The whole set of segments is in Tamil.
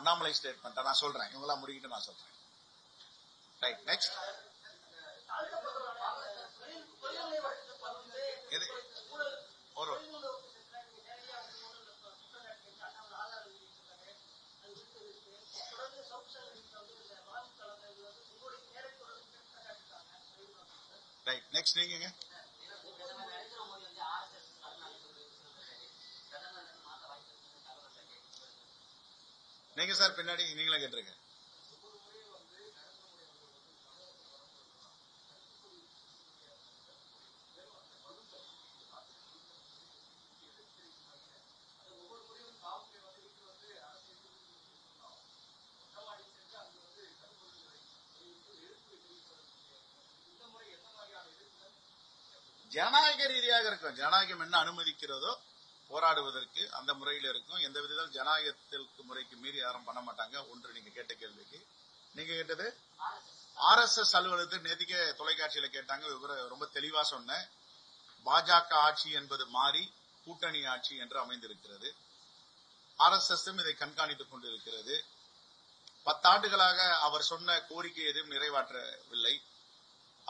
அண்ணாமலை ஸ்டேட்மெண்ட் நான் சொல்றேன். இவங்கெல்லாம் முடிக்கிட்டு நான் சொல்றேன். ரைட் நெக்ஸ்ட் எது? ஒரு ரைட் நெக்ஸ்ட் நீங்க நீங்க சார் பின்னாடி நீங்களே கேட்டிருங்க. ஜனநாயக ரீதியாக இருக்கும். ஜனநாயகம் என்ன அனுமதிக்கிறதோ போராடுவதற்கு அந்த முறையில் இருக்கும். எந்த விதத்தில் ஜனநாயகத்திற்கு முறைக்கு மீறி யாரும் பண்ண மாட்டாங்க. ஒன்று நீங்க கேட்ட கேள்விக்கு. நீங்க கேட்டது? ஆர் எஸ் எஸ் அலுவலகத்தில் நேதிக்க தொலைக்காட்சியில கேட்டாங்க. விவரம் ரொம்ப தெளிவா சொன்னேன். பாஜக ஆட்சி என்பது மாறி கூட்டணி ஆட்சி என்று அமைந்திருக்கிறது. ஆர் எஸ் எஸ் இதை கண்காணித்துக் கொண்டிருக்கிறது. பத்தாண்டுகளாக அவர் சொன்ன கோரிக்கை எதுவும் நிறைவேற்றவில்லை.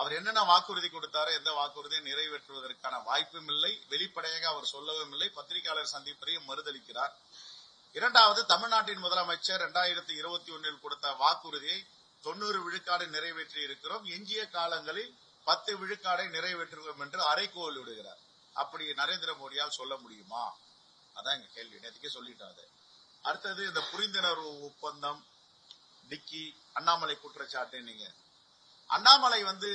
அவர் என்னென்ன வாக்குறுதி கொடுத்தாரோ எந்த வாக்குறுதியை நிறைவேற்றுவதற்கான வாய்ப்பும் இல்லை வெளிப்படையாக அவர் சொல்லவும் இல்லை. பத்திரிகையாளர் சந்திப்பையும் மறுதளிக்கிறார். இரண்டாவது தமிழ்நாட்டின் முதலமைச்சர் இரண்டாயிரத்தி இருபத்தி ஒன்னில் கொடுத்த வாக்குறுதியை தொண்ணூறு விழுக்காடு நிறைவேற்றி இருக்கிறோம். எஞ்சிய காலங்களில் பத்து விழுக்காடை நிறைவேற்றுவோம் என்று அரைக்கோள் விடுகிறார். அப்படி நரேந்திர மோடியால் சொல்ல முடியுமா? அதான் எங்க கேள்வி. நேற்றுக்கே சொல்லிட்டாரு அடுத்தது இந்த புரிந்துணர்வு ஒப்பந்தம் டிக்கி அண்ணாமலை குற்றச்சாட்டு நீங்க அண்ணாமலை வந்து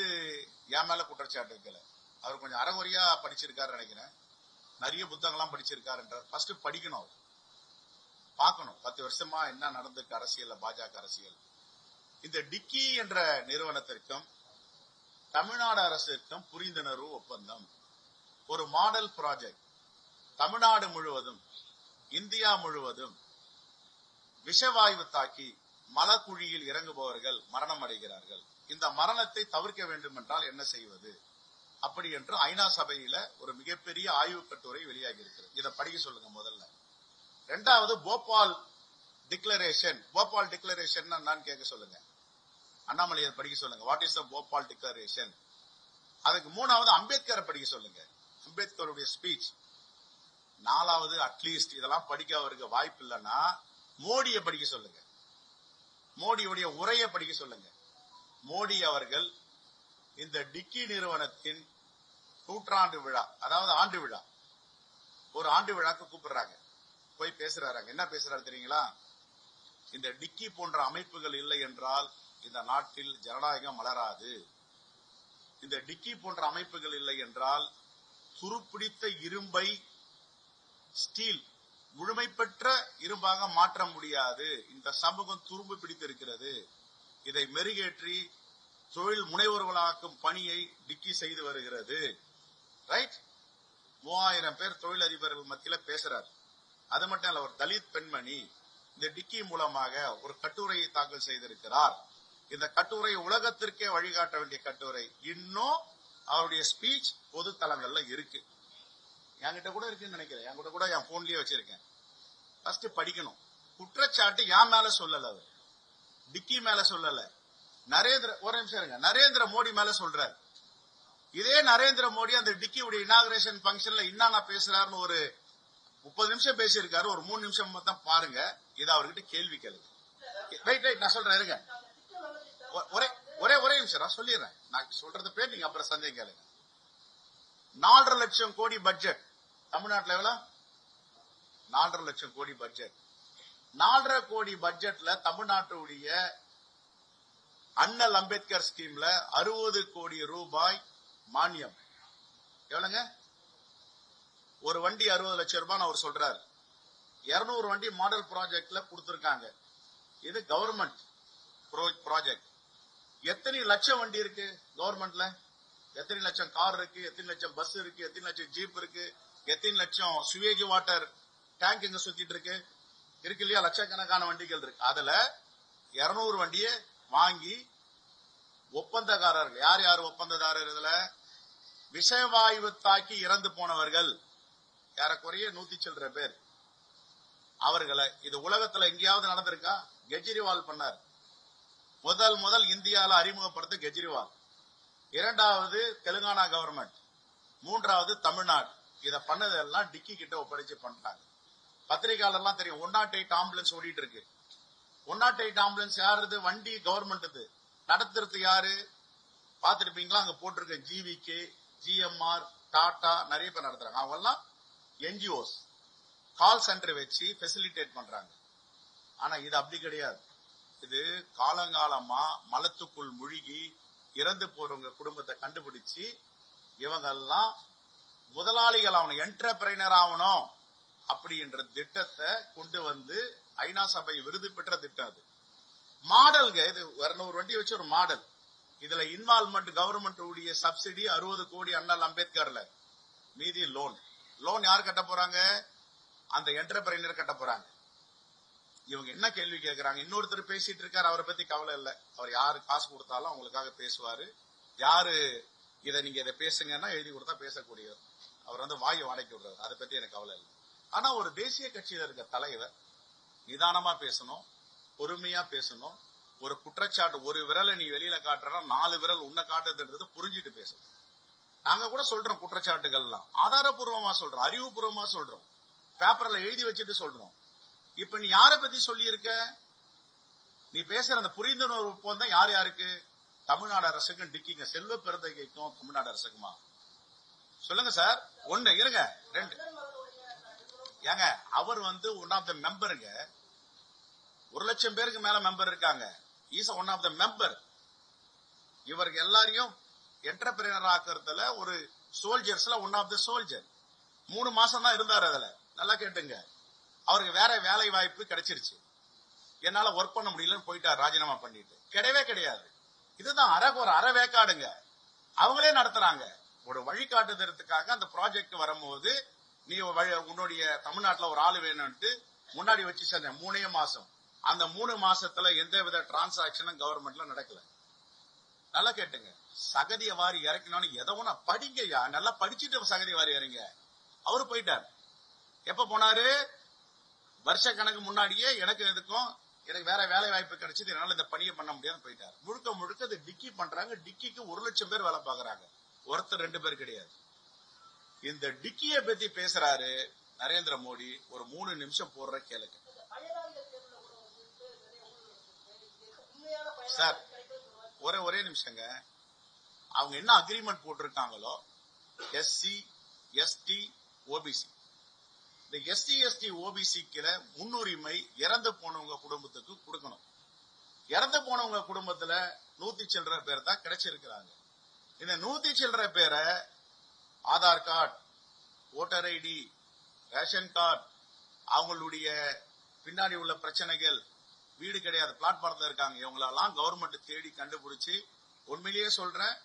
என் மேல குற்றச்சாட்டு இருக்கல. அவர் கொஞ்சம் அறகுறையா படிச்சிருக்காரு நினைக்கிறேன். நிறைய புத்தகம்லாம் படிச்சிருக்காருன்றார். ஃபர்ஸ்ட் படிக்கணும் அவர். பார்க்கணும். பத்து வருஷமா என்ன நடந்திருக்கு அரசியல்ல பாஜக அரசியல். இந்த டிக்கி என்ற நிறுவனத்திற்கும் தமிழ்நாடு அரசிற்கும் புரிந்துணர்வு ஒப்பந்தம். ஒரு மாடல் ப்ராஜெக்ட் தமிழ்நாடு முழுவதும் இந்தியா முழுவதும் விஷவாயு தாக்கி மலக்குழியில் இறங்குபவர்கள் மரணம் அடைகிறார்கள் இந்த மரணத்தை தவிர்க்க வேண்டும் என்றால் என்ன செய்வது? அப்படி என்று ஐநா சபையில ஒரு மிகப்பெரிய ஆய்வு கட்டுரை வெளியாகி இருக்கிறது இதை படிக்க சொல்லுங்க முதல்ல. ரெண்டாவது போபால் டிக்ளரேஷன். போபால் டிக்ளரேஷன் என்னன்னு கேட்க சொல்லுங்க. அண்ணாமலை அதை படிக்க சொல்லுங்க. What is the Bhopal declaration அதுக்கு மூணாவது அம்பேத்கரை படிக்க சொல்லுங்க. அம்பேத்கருடைய ஸ்பீச் நாலாவது அட்லீஸ்ட் இதெல்லாம் படிக்க அவருக்கு வாய்ப்பு இல்லைன்னா மோடியை படிக்க சொல்லுங்க. மோடியுடைய உரையை படிக்க சொல்லுங்க. மோடி அவர்கள் இந்த டிக்கி நிறுவனத்தின் நூற்றாண்டு விழா அதாவது ஆண்டு விழா ஒரு ஆண்டு விழாக்கு கூப்பிடுறாங்க. போய் பேசுறாரு என்ன பேசுறாரு தெரியுங்களா? இந்த டிக்கி போன்ற அமைப்புகள் இல்லை என்றால் இந்த நாட்டில் ஜனநாயகம் மலராது. இந்த டிக்கி போன்ற அமைப்புகள் இல்லை என்றால் துருப்பிடித்த இரும்பை ஸ்டீல் முழுமை பெற்ற இரும்பாக மாற்ற முடியாது. இந்த சமூகம் துரும்பு பிடித்திருக்கிறது. இதை மெருகேற்றி தொழில் முனைவோர்களாக்கும் பணியை டிக்கி செய்து வருகிறது. ரைட் மூவாயிரம் பேர் தொழிலதிபர்கள் மத்தியில பேசுறாரு. அது மட்டும் இல்ல ஒரு தலித் பெண்மணி இந்த டிக்கி மூலமாக ஒரு கட்டுரையை தாக்கல் செய்திருக்கிறார். இந்த கட்டுரை உலகத்திற்கே வழிகாட்ட வேண்டிய கட்டுரை. இன்னும் அவருடைய ஸ்பீச் பொது தளங்கள்ல இருக்கு. என்கிட்ட கூட இருக்குன்னு நினைக்கிறேன். என்கிட்ட கூட என் போன்லயே வச்சிருக்கேன். ஃபர்ஸ்ட் படிக்கணும். குற்றச்சாட்டு என் மேல சொல்லல அவர். டிக்கி மேல சொல்லல. நரேந்திர ஒரு நிமிஷம் இருங்க. நரேந்திர மோடி மேல சொல்றாரு. இதே நரேந்திர மோடி அந்த டிக்கியுடைய இனாகிரேஷன் ஃபங்க்ஷன்ல என்னங்க பேசுறாருன்னு ஒரு முப்பது நிமிஷம் பேசியிருக்காரு. ஒரு மூணு நிமிஷம் தான் பாருங்க. இது அவர்கிட்ட கேள்வி கேளுங்க. ரைட் ரைட் நான் சொல்றேன் இருங்க. ஒ- ஒரே ஒரே ஒரே நிமிஷம் நான் சொல்லிடுறேன். நான் சொல்றது பேர் நீங்க அப்புறம் சந்தேகம் கேளுங்க. நாலரை லட்சம் கோடி பட்ஜெட் தமிழ்நாட்டுல எவ்வளவு? நாலரை லட்சம் கோடி பட்ஜெட் நாலரை கோடி பட்ஜெட்ல தமிழ்நாட்டுடைய அண்ணல் அம்பேத்கர் ஸ்கீம்ல அறுபது கோடி ரூபாய் மானியம். எவ்வளவுங்க? ஒரு வண்டி அறுபது லட்சம் ரூபாய் அவர் சொல்றாரு. இருநூறு வண்டி மாடல் ப்ராஜெக்ட்ல கொடுத்திருக்காங்க. இது கவர்மெண்ட் ப்ராஜெக்ட் எத்தனை லட்சம் வண்டி இருக்கு கவர்மெண்ட்ல எத்தனை லட்சம் கார் இருக்கு எத்தனை லட்சம் பஸ் இருக்கு எத்தனை லட்சம் ஜீப் இருக்கு எத்தனை லட்சம் சுவேஜ் வாட்டர் டேங்க் எங்க சுத்திட்டு இருக்கு? இருக்கு இல்லையா? லட்சக்கணக்கான வண்டிகள் இருக்கு. அதுல இருநூறு வண்டியை வாங்கி ஒப்பந்தக்காரர்கள். யார் யார் ஒப்பந்ததாரர் இதுல? விஷவாயு தாக்கி இறந்து போனவர்கள். ஏறக்குறைய நூத்தி சில்லற பேர். அவர்களை இது உலகத்துல எங்கேயாவது நடந்திருக்கா? கெஜ்ரிவால் பண்ணார். முதல் முதல் இந்தியால அறிமுகப்படுத்த கெஜ்ரிவால். இரண்டாவது தெலுங்கானா கவர்மெண்ட் மூன்றாவது தமிழ்நாடு. இதை பண்ணதெல்லாம் டிக்கி கிட்ட ஒப்படைச்சு பண்றாங்க. பத்திரிகையாளர்லாம் தெரியும். ஒன் நாட் எயிட் ஆம்புலன்ஸ் ஓடிட்டு இருக்கு ஒன் நாட் எயிட் ஆம்புலன்ஸ் யாருது? வண்டி கவர்மெண்ட் இது நடத்துறது யாரு? பாத்துருப்பீங்களா அங்க போட்டிருக்க ஜிவிகே ஜிஎம்ஆர் டாடா நிறைய பேர் நடத்துறாங்க. அவங்க எல்லாம் என்ஜிஓஸ் கால் சென்டர் வச்சு ஃபெசிலிட்டேட் பண்றாங்க. ஆனா இது அப்படி கிடையாது. இது காலங்காலமா மலத்துக்குள் முழுகி இறந்து போறவங்க குடும்பத்தை கண்டுபிடிச்சு இவங்க எல்லாம் முதலாளிகள் ஆகணும் என்டர்பிரைனர் ஆகணும். அப்படின்ற திட்டத்தை கொண்டு வந்து ஐநா சபை விருது பெற்ற திட்டம் அது. மாடல்ங்க இது இரநூறு வண்டி வச்சு ஒரு மாடல். இதுல இன்வால்மெண்ட் கவர்மெண்ட் உடைய சப்சிடி அறுபது கோடி அண்ணல் அம்பேத்கர்ல. மீதி லோன் லோன் யார் கட்ட போறாங்க? அந்த என்டர்பிரைனர் கட்ட போறாங்க. இவங்க என்ன கேள்வி கேட்கறாங்க இன்னொருத்தர் பேசிட்டு இருக்காரு அவரை பத்தி கவலை இல்ல. அவர் யாரு காசு கொடுத்தாலும் அவங்களுக்காக பேசுவாரு. யாரு இதை நீங்க இதை பேசுங்கன்னா எழுதி கொடுத்தா பேசக்கூடியவர். அவர் வந்து வாயை வாடகை விடுறாரு. அதை பத்தி எனக்கு கவலை இல்லை. ஆனா ஒரு தேசிய கட்சியில இருக்க தலைவர் நிதானமா பேசணும் பொறுமையா பேசணும் ஒரு குற்றச்சாட்டு ஒரு விரலை நீ வெளியில காட்டுறா நாலு விரல் உன்னை காட்டுறதுன்றது புரிஞ்சுட்டு பேசணும். நாங்க கூட சொல்றோம் குற்றச்சாட்டுகள்லாம். ஆதாரபூர்வமா சொல்றோம் அறிவுபூர்வமா சொல்றோம். பேப்பர்ல எழுதி வச்சுட்டு சொல்றோம். இப்ப நீ யார பத்தி சொல்லியிருக்க? நீ பேசுற அந்த புரிந்துணர்வு ஒப்பந்தம் யார் யாருக்கு? தமிழ்நாடு அரசுக்கும் டிக்கிங்க. செல்வ பெருந்தகைக்கும் தமிழ்நாடு அரசுக்குமா? சொல்லுங்க சார். ஒண்ணு இருங்க. ரெண்டு. ஏங்க அவர் வந்து ஒன் ஆஃப் த மெம்பருங்க ஒரு லட்சம் பேருக்கு மேல மெம்பர் இருக்காங்க. Is one of the member இவருக்கு எல்லாரையும் என்டர்பிரினர் ஆக்குறதுல ஒரு சோல்ஜர்ஸ்ல ஒன் ஆஃப் த சோல்ஜர் மூணு மாசம் தான் இருந்தார் அதுல. நல்லா கேட்டுங்க. அவருக்கு வேற வேலை வாய்ப்பு கிடைச்சிருச்சு. என்னால ஒர்க் பண்ண முடியலன்னு போயிட்டார் ராஜினாமா பண்ணிட்டு. கிடையவே கிடையாது. இதுதான் அரை ஒரு அரை வேக்காடுங்க அவங்களே நடத்துறாங்க. ஒரு வழிகாட்டுதலுக்காக அந்த ப்ராஜெக்ட் வரும்போது நீ உன்னுடைய தமிழ்நாட்டுல ஒரு ஆளு வேணும்ட்டு முன்னாடி வச்சு சொன்னேன் மூணே மாசம். அந்த மூணு மாசத்துல எந்த வித டிரான்சாக்சனும் கவர்மெண்ட்ல நடக்கல. நல்லா கேட்டுங்க. சகதிய வாரி இறக்கணும்னு எதை ஒண்ணா படிங்கய்யா. நல்லா படிச்சுட்டு சகதி வாரி இறங்க. அவரு போயிட்டார். எப்ப போனாரு? வருஷ கணக்கு முன்னாடியே எனக்கு எதுக்கும் எனக்கு வேற வேலை வாய்ப்பு கிடைச்சது என்னால இந்த பணியை பண்ண முடியாது போயிட்டார். முழுக்க முழுக்க இது டிக்கி பண்றாங்க. டிக்கிக்கு ஒரு லட்சம் பேர் வேலை பாக்குறாங்க ஒருத்தர் ரெண்டு பேர் கிடையாது. இந்த டிக்கிய பத்தி பேசுறாரு நரேந்திர மோடி. ஒரு மூணு நிமிஷம் போடுற கேளுங்க. சார் ஒரே ஒரே நிமிஷங்க. அவங்க என்ன அக்ரிமெண்ட் போட்டிருக்காங்களோ? எஸ்சி எஸ்டி ஓபிசி இந்த எஸ்டி எஸ்டி ஓபிசிக்குல முன்னுரிமை இறந்து போனவங்க குடும்பத்துக்கு கொடுக்கணும். இறந்து போனவங்க குடும்பத்துல நூத்தி சில்லற பேர் தான் கிடைச்சிருக்கிறாங்க. இந்த நூத்தி சில்லற பேரை Aadhaar card voter ID ration card அவங்களுடைய பின்னாடி உள்ள பிரச்சனைகள் வீடு கிடையாது பிளாட்ஃபார்ம்ல இருக்காங்க. இவங்களெல்லாம் கவர்மெண்ட் தேடி கண்டுபிடிச்சு உண்மையிலேயே சொல்றேன்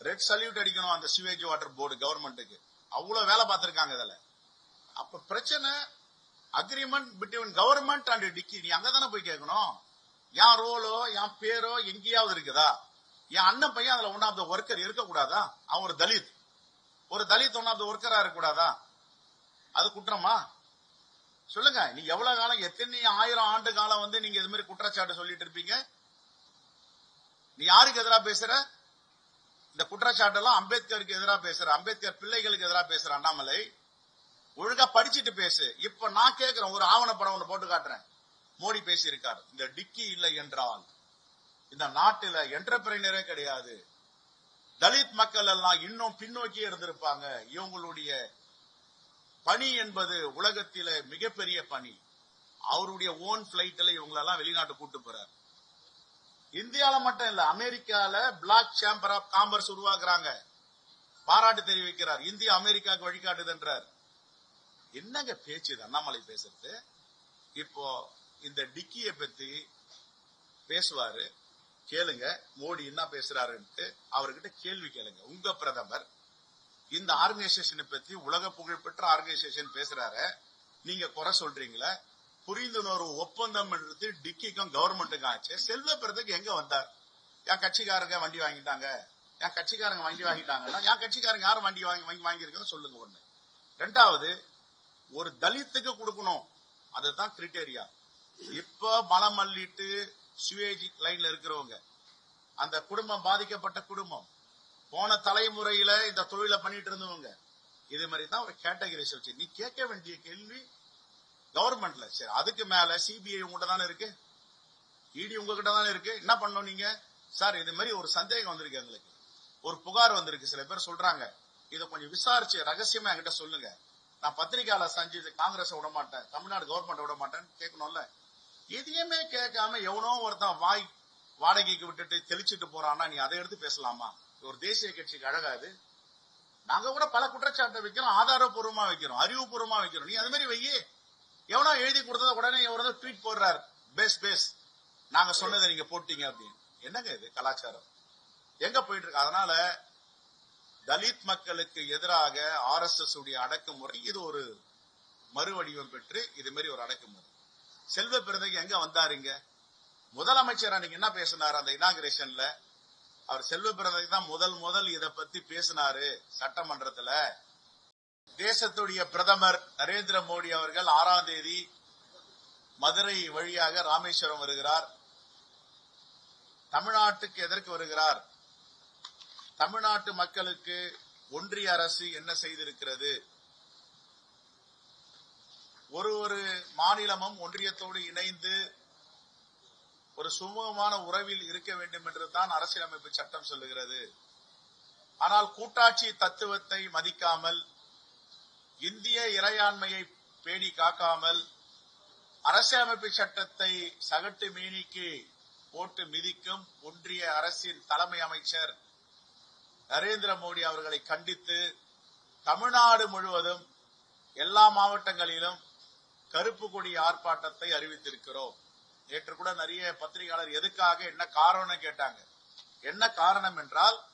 ரெட் சல்யூட் அடிக்கணும் அந்த சிவேஜ் வாட்டர் போர்டு கவர்மெண்ட்டுக்கு அவ்வளவு வேலை பார்த்திருக்காங்க இதுல. அப்ப பிரச்சனை agreement between government and DICCI நீ அங்கதானே போய் கேட்கணும்? என் ரோலோ என் பேரோ எங்கேயாவது இருக்குதா? என் அண்ணன் பையன் அதுல ஒன் ஆஃப் த ஒர்க்கர் இருக்கக்கூடாதா? அவன் ஒரு தலித். ஒரு தலித் ஒன் ஒர்க்கரா இருக்கக்கூடாதா? அது குற்றமா? சொல்லுங்க நீ எவ்வளவு காலம் எத்தனை ஆயிரம் ஆண்டு காலம் வந்து நீங்க இது மாதிரி குற்றச்சாட்டு சொல்லிட்டு இருப்பீங்க? நீ யாருக்கு எதிரா பேசுற? இந்த குற்றச்சாட்டெல்லாம் அம்பேத்கருக்கு எதிரா பேசுற அம்பேத்கர் பிள்ளைகளுக்கு எதிரா பேசுற அண்ணாமலை. ஒழுங்கா படிச்சுட்டு பேசு. இப்ப நான் கேட்கிறேன் ஒரு ஆவணப்படம் ஒண்ணு போட்டு காட்டுறேன். மோடி பேசியிருக்கார். இந்த டிக்கி இல்லை என்றால் இந்த நாட்டில என்டர்பிரைனரே கிடையாது. தலித் மக்கள் எல்லாம் இன்னும் பின்னோக்கி இருந்திருப்பாங்க. இவங்களுடைய பணி என்பது உலகத்தில மிகப்பெரிய பணி. அவருடைய ஓன் பிளைட்ல இவங்களெல்லாம் வெளிநாட்டு கூட்டு போறார். இந்தியால மட்டும் இல்ல அமெரிக்கால பிளாக் சேம்பர் ஆஃப் காமர்ஸ் உருவாக்குறாங்க. பாராட்டு தெரிவிக்கிறார். இந்தியா அமெரிக்காவுக்கு வழிகாட்டுதுன்றார். என்னங்க பேச்சு இது? அண்ணாமலை பேசுறது? இப்போ இந்த டிக்கியை பத்தி பேசுவாரு. கேளுங்க மோடி என்ன பேசுறாருன்ட்டு அவர்கிட்ட கேள்வி கேளுங்க. உங்க பிரதமர் இந்த ஆர்கனைசேஷனை பத்தி உலக புகழ்பெற்ற ஆர்கனைசேஷன் பேசுறாரு. நீங்க குறை சொல்றீங்களா? புரிந்துணர்வு ஒப்பந்தம் டிக்கிக்கும் கவர்மெண்ட்டுக்கும் ஆச்சு. செல்வ பிறதுக்கு எங்க வந்தார்? என் கட்சிக்காரங்க வண்டி வாங்கிட்டாங்க. என் கட்சிக்காரங்க வண்டி வாங்கிட்டாங்கன்னா என் கட்சிக்காரங்க யாரும் வண்டி வாங்கி வாங்கி வாங்கியிருக்கோம் சொல்லுங்க ஒண்ணு. ரெண்டாவது ஒரு தலித்துக்கு கொடுக்கணும். அதுதான் கிரிட்டேரியா இப்போ மலம் அள்ளிட்டு சுவேஜ் லைன்ல இருக்கிறவங்க. அந்த குடும்பம் பாதிக்கப்பட்ட குடும்பம். போன தலைமுறையில இந்த தொழிலை பண்ணிட்டு இருந்தவங்க. இது மாதிரி தான் ஒரு கேட்டகரிஸ் வச்சு நீ கேட்க வேண்டிய கேள்வி கவர்மெண்ட்ல சரி அதுக்கு மேல சிபிஐ உங்ககிட்ட தானே இருக்கு? இடி உங்ககிட்ட தானே இருக்கு? என்ன பண்ணோம் நீங்க? சார் இது மாதிரி ஒரு சந்தேகம் வந்திருக்கு எங்களுக்கு. ஒரு புகார் வந்திருக்கு. சில பேர் சொல்றாங்க. இதை கொஞ்சம் விசாரிச்சு ரகசியமா என்கிட்ட சொல்லுங்க. நான் பத்திரிகையாளர் செஞ்சு காங்கிரஸ் விட மாட்டேன் தமிழ்நாடு கவர்மெண்ட் விட மாட்டேன்னு கேட்கணும்ல. எதையுமே கேட்காம எவனோ ஒருத்தன் வாய் வாடகைக்கு விட்டுட்டு தெளிச்சிட்டு போறான்னா நீ அதை எடுத்து பேசலாமா? ஒரு தேசிய கட்சிக்கு அழகாது. நாங்க கூட பல குற்றச்சாட்டை வைக்கிறோம் ஆதாரப்பூர்வமா வைக்கிறோம் அறிவுபூர்வமா வைக்கிறோம். நீ அது மாதிரி வையே. எவனோ எழுதி கொடுத்தத உடனே எவரோ ட்வீட் போடுறாரு. பேஸ் பேஸ் நாங்க சொன்னதை நீங்க போட்டீங்க அப்படின்னு. என்னங்க இது கலாச்சாரம்? எங்க போயிட்டு இருக்கு? அதனால தலித் மக்களுக்கு எதிராக ஆர் எஸ் எஸ் உடைய அடக்குமுறை இது ஒரு மறுவடிவம் பெற்று இது மாதிரி ஒரு அடக்குமுறை. செல்வ பிறந்தகை எங்க வந்தாருங்க? முதலமைச்சர் அன்னைக்கு என்ன பேசினாரு அந்த இனாகிரேஷன்ல அவர் செல்வ பிறந்தகை தான் முதல் முதல் இத பத்தி பேசினாரு சட்டமன்றத்துல. தேசத்துடைய பிரதமர் நரேந்திர மோடி அவர்கள் ஆறாம் தேதி மதுரை வழியாக ராமேஸ்வரம் வருகிறார். தமிழ்நாட்டுக்கு எதற்கு வருகிறார்? தமிழ்நாட்டு மக்களுக்கு ஒன்றிய அரசு என்ன செய்திருக்கிறது? ஒரு ஒரு மாநிலமும் ஒன்றியத்தோடு இணைந்து ஒரு சுமூகமான உறவில் இருக்க வேண்டும் என்று தான் அரசியலமைப்பு சட்டம் சொல்லுகிறது. ஆனால் கூட்டாட்சி தத்துவத்தை மதிக்காமல் இந்திய இறையாண்மையை பேணி காக்காமல் அரசியலமைப்பு சட்டத்தை சகட்டு மீனிக்கு போட்டு மிதிக்கும் ஒன்றிய அரசின் தலைமை அமைச்சர் நரேந்திர மோடி அவர்களை கண்டித்து தமிழ்நாடு முழுவதும் எல்லா மாவட்டங்களிலும் கருப்பு கொடி ஆர்ப்பாட்டத்தை அறிவித்திருக்கிறோம். நேற்று கூட நிறைய பத்திரிகையாளர் எதுக்காக என்ன காரணம் கேட்டாங்க. என்ன காரணம் என்றால்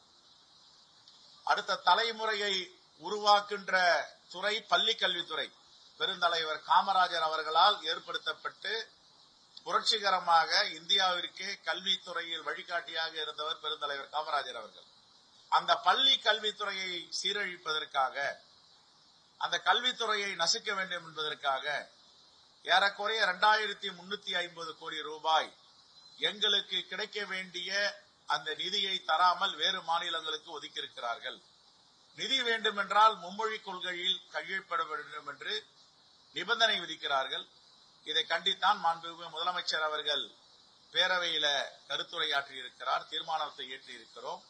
அடுத்த தலைமுறையை உருவாக்குகின்ற துறை பள்ளி கல்வித்துறை பெருந்தலைவர் காமராஜர் அவர்களால் ஏற்படுத்தப்பட்டு புரட்சிகரமாக இந்தியாவிற்கே கல்வித்துறையில் வழிகாட்டியாக இருந்தவர் பெருந்தலைவர் காமராஜர் அவர்கள். அந்த பள்ளி கல்வித்துறையை சீரழிப்பதற்காக அந்த கல்வித்துறையை நசுக்க வேண்டும் என்பதற்காக ஏறக்குறைய இரண்டாயிரத்தி முன்னூத்தி ஐம்பது கோடி ரூபாய் எங்களுக்கு கிடைக்க வேண்டிய அந்த நிதியை தராமல் வேறு மாநிலங்களுக்கு ஒதுக்கியிருக்கிறார்கள். நிதி வேண்டுமென்றால் மும்மொழி கொள்கையில் கையெழுப்பட வேண்டும் என்று நிபந்தனை விதிக்கிறார்கள். இதை கண்டித்தான் மாண்புமிகு முதலமைச்சர் அவர்கள் பேரவையில கருத்துரையாற்றி இருக்கிறார் தீர்மானத்தை ஏற்றி இருக்கிறோம்.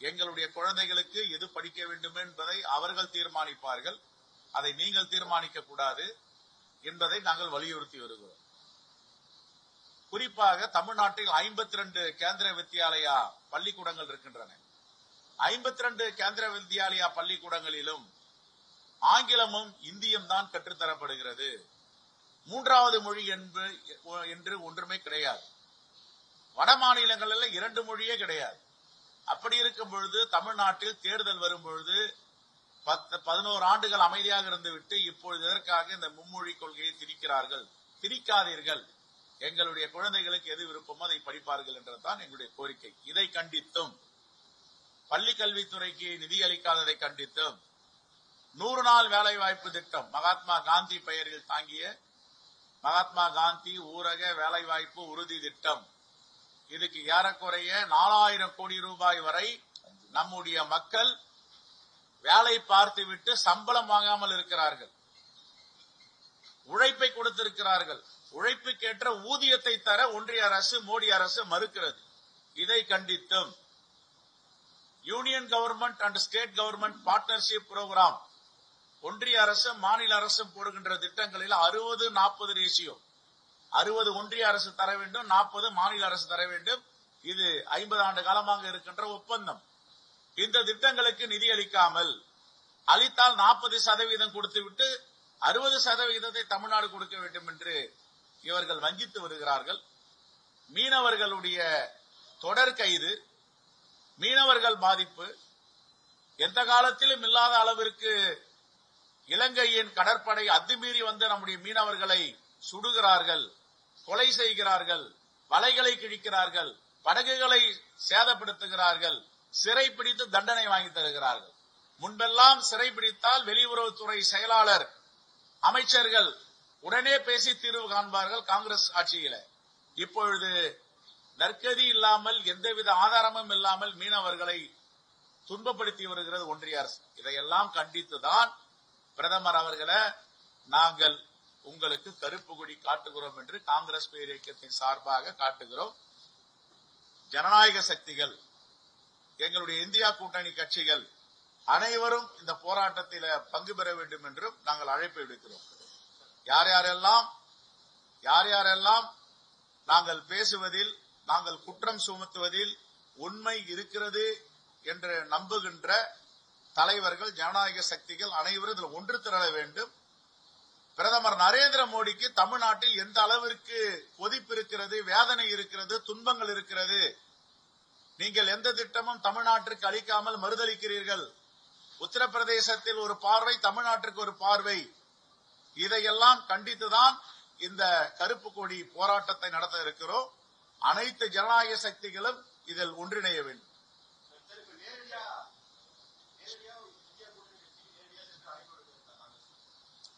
எங்களுடைய குழந்தைகளுக்கு எது படிக்க வேண்டும் என்பதை அவர்கள் தீர்மானிப்பார்கள். அதை நீங்கள் தீர்மானிக்க கூடாது. என்பதை நாங்கள் வலியுறுத்தி வருகிறோம். குறிப்பாக தமிழ்நாட்டில் ஐம்பத்தி ரெண்டு கேந்திர வித்யாலயா பள்ளிக்கூடங்கள் இருக்கின்றன. ஐம்பத்தி ரெண்டு கேந்திர வித்யாலயா பள்ளிக்கூடங்களிலும் ஆங்கிலமும் இந்தியும் தான் கற்றுத்தரப்படுகிறது. மூன்றாவது மொழி என்று என்று ஒன்றுமே கிடையாது. வட மாநிலங்களில் இரண்டு மொழியே கிடையாது. அப்படி இருக்கும் பொழுது தமிழ்நாட்டில் தேர்தல் வரும் பொழுது பத்து பதினோரு ஆண்டுகள் அமைதியாக இருந்துவிட்டு இப்பொழுது எதற்காக இந்த மும்மொழி கொள்கையை திணிக்கிறார்கள்? திணிக்காதீர்கள். எங்களுடைய குழந்தைகளுக்கு எது விருப்பமோ அதை படிப்பார்கள் என்றுதான் எங்களுடைய கோரிக்கை. இதை கண்டித்தும் பள்ளி கல்வித்துறைக்கு நிதி அளிக்காததை கண்டித்தும் நூறு நாள் வேலை வாய்ப்பு திட்டம் மகாத்மா காந்தி பெயரில் தாங்கிய மகாத்மா காந்தி ஊரக வேலை வாய்ப்பு உறுதி திட்டம். இதுக்கு ஏறக்குறைய நாலாயிரம் கோடி ரூபாய் வரை நம்முடைய மக்கள் வேலை பார்த்துவிட்டு சம்பளம் வாங்காமல் இருக்கிறார்கள். உழைப்பை கொடுத்திருக்கிறார்கள். உழைப்புக்கேற்ற ஊதியத்தை தர ஒன்றிய அரசு மோடி அரசு மறுக்கிறது. இதை கண்டித்தும் union government and state government partnership program ஒன்றிய அரசு மாநில அரசும் போடுகின்ற திட்டங்களில் அறுபது நாற்பது ரேசியோ அறுபது ஒன்றிய அரசு தர வேண்டும் நாற்பது மாநில அரசு தர வேண்டும். இது ஐம்பது ஆண்டு காலமாக இருக்கின்ற ஒப்பந்தம். இந்த திட்டங்களுக்கு நிதி அளிக்காமல் அளித்தால் நாற்பது சதவீதம் கொடுத்துவிட்டு அறுபது சதவீதத்தை தமிழ்நாடு கொடுக்க வேண்டும் என்று இவர்கள் வஞ்சித்து வருகிறார்கள். மீனவர்களுடைய தொடர் கைது மீனவர்கள் பாதிப்பு எந்த காலத்திலும் இல்லாத அளவிற்கு இலங்கையின் கடற்படை அத்துமீறி வந்து நம்முடைய மீனவர்களை சுடுகிறார்கள் கொலை செய்கிறார்கள் வலைகளை கிழிக்கிறார்கள் படகுகளை சேதப்படுத்துகிறார்கள் சிறை பிடித்து தண்டனை வாங்கி தருகிறார்கள். முன்பெல்லாம் சிறை பிடித்தால் வெளியுறவுத்துறை செயலாளர் அமைச்சர்கள் உடனே பேசி தீர்வு காண்பார்கள் காங்கிரஸ் ஆட்சியில. இப்பொழுது நற்கதி இல்லாமல் எந்தவித ஆதாரமும் இல்லாமல் மீனவர்களை துன்பப்படுத்தி வருகிறது ஒன்றிய அரசு. இதையெல்லாம் கண்டித்துதான் பிரதமர் அவர்களை நாங்கள் உங்களுக்கு கருப்பு கொடி காட்டுகிறோம் என்று காங்கிரஸ் பேரியக்கத்தின் சார்பாக காட்டுகிறோம். ஜனநாயக சக்திகள் எங்களுடைய இந்தியா கூட்டணி கட்சிகள் அனைவரும் இந்த போராட்டத்தில் பங்கு பெற வேண்டும் என்றும் நாங்கள் அழைப்பு விடுக்கிறோம். யார் யாரெல்லாம் யார் யாரெல்லாம் நாங்கள் பேசுவதில் நாங்கள் குற்றம் சுமத்துவதில் உண்மை இருக்கிறது என்று நம்புகின்ற தலைவர்கள் ஜனநாயக சக்திகள் அனைவரும் இதில் ஒன்று திரள வேண்டும். பிரதமர் நரேந்திர மோடிக்கு தமிழ்நாட்டில் எந்த அளவிற்கு கொதிப்பு இருக்கிறது வேதனை இருக்கிறது துன்பங்கள் இருக்கிறது நீங்கள் எந்த திட்டமும் தமிழ்நாட்டிற்கு அளிக்காமல் மறுதளிக்கிறீர்கள். உத்தரப்பிரதேசத்தில் ஒரு பார்வை தமிழ்நாட்டிற்கு ஒரு பார்வை. இதையெல்லாம் கண்டித்துதான் இந்த கருப்பு கொடி போராட்டத்தை நடத்த இருக்கிறோம். அனைத்து ஜனநாயக சக்திகளும் இதில் ஒன்றிணைய வேண்டும்.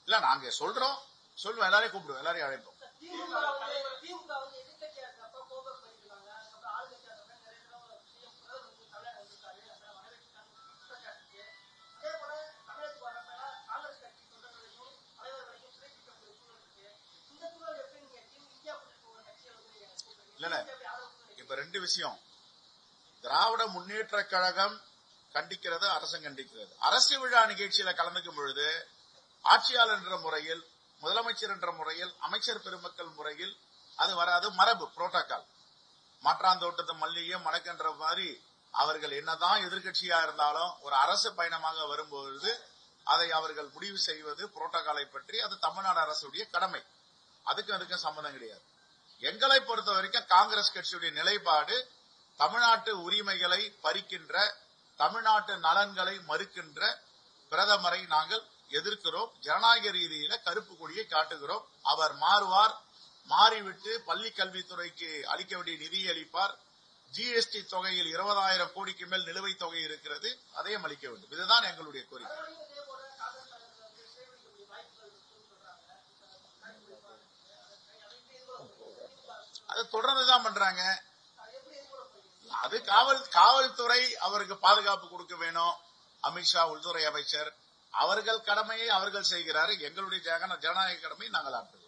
இல்ல நாங்க சொல்றோம். சொல்லுவோம் எல்லாரையும் கூப்பிடுவோம் எல்லாரையும் அழைப்போம். நீங்க இப்ப ரெண்டு விஷயம். திராவிட முன்னேற்ற கழகம் கண்டிக்கிறது அரசும் கண்டிக்கிறது. அரசு விழா நிகழ்ச்சியில கலந்துக்கும் பொழுது ஆட்சியாளர் என்ற முறையில் முதலமைச்சர் என்ற முறையில் அமைச்சர் பெருமக்கள் முறையில் அது வராது. மரபு புரோட்டோகால் மாற்றாந்தோட்டத்து மல்லிகையும் மணக்கின்ற மாதிரி அவர்கள் என்னதான் எதிர்க்கட்சியா இருந்தாலும் ஒரு அரசு பயணமாக வரும்பொழுது அதை அவர்கள் முடிவு செய்வது புரோட்டோகாலை பற்றி அது தமிழ்நாடு அரசுடைய கடமை. அதுக்கும் அதுக்கும் சம்பந்தம் கிடையாது. எங்களை பொறுத்த வரைக்கும் காங்கிரஸ் கட்சியுடைய நிலைப்பாடு தமிழ்நாட்டு உரிமைகளை பறிக்கின்ற தமிழ்நாட்டு நலன்களை மறுக்கின்ற பிரதமரை நாங்கள் எதிர்க்கிறோம். ஜனநாயக ரீதியில கருப்பு கொடியை காட்டுகிறோம். அவர் மாறுவார். மாறிவிட்டு பள்ளி கல்வித்துறைக்கு அளிக்க வேண்டிய நிதியை அளிப்பார். ஜிஎஸ்டி தொகையில் இருபதாயிரம் கோடிக்கு மேல் நிலுவைத் தொகை இருக்கிறது. அதையும் அளிக்க வேண்டும். இதுதான் எங்களுடைய கோரிக்கை மறுபடியும் இதே போல காங்கிரஸ் தலைவர்கள் வந்து சிறைப்பிடிக்கக்கூடிய வாய்ப்புகள் இருக்குன்னு சொல்றாங்க அதை எப்படி எதிர்கொள்ள திமுக அது தொடர்ந்து தான் பண்றாங்க. அது காவல் காவல்துறை அவருக்கு பாதுகாப்பு கொடுக்க வேணும். அமித்ஷா உள்துறை அமைச்சர். அவர்கள் கடமையை அவர்கள் செய்கிறார் எங்களுடைய ஜனநாயக கடமையை நாங்கள் ஆற்றுகிறோம்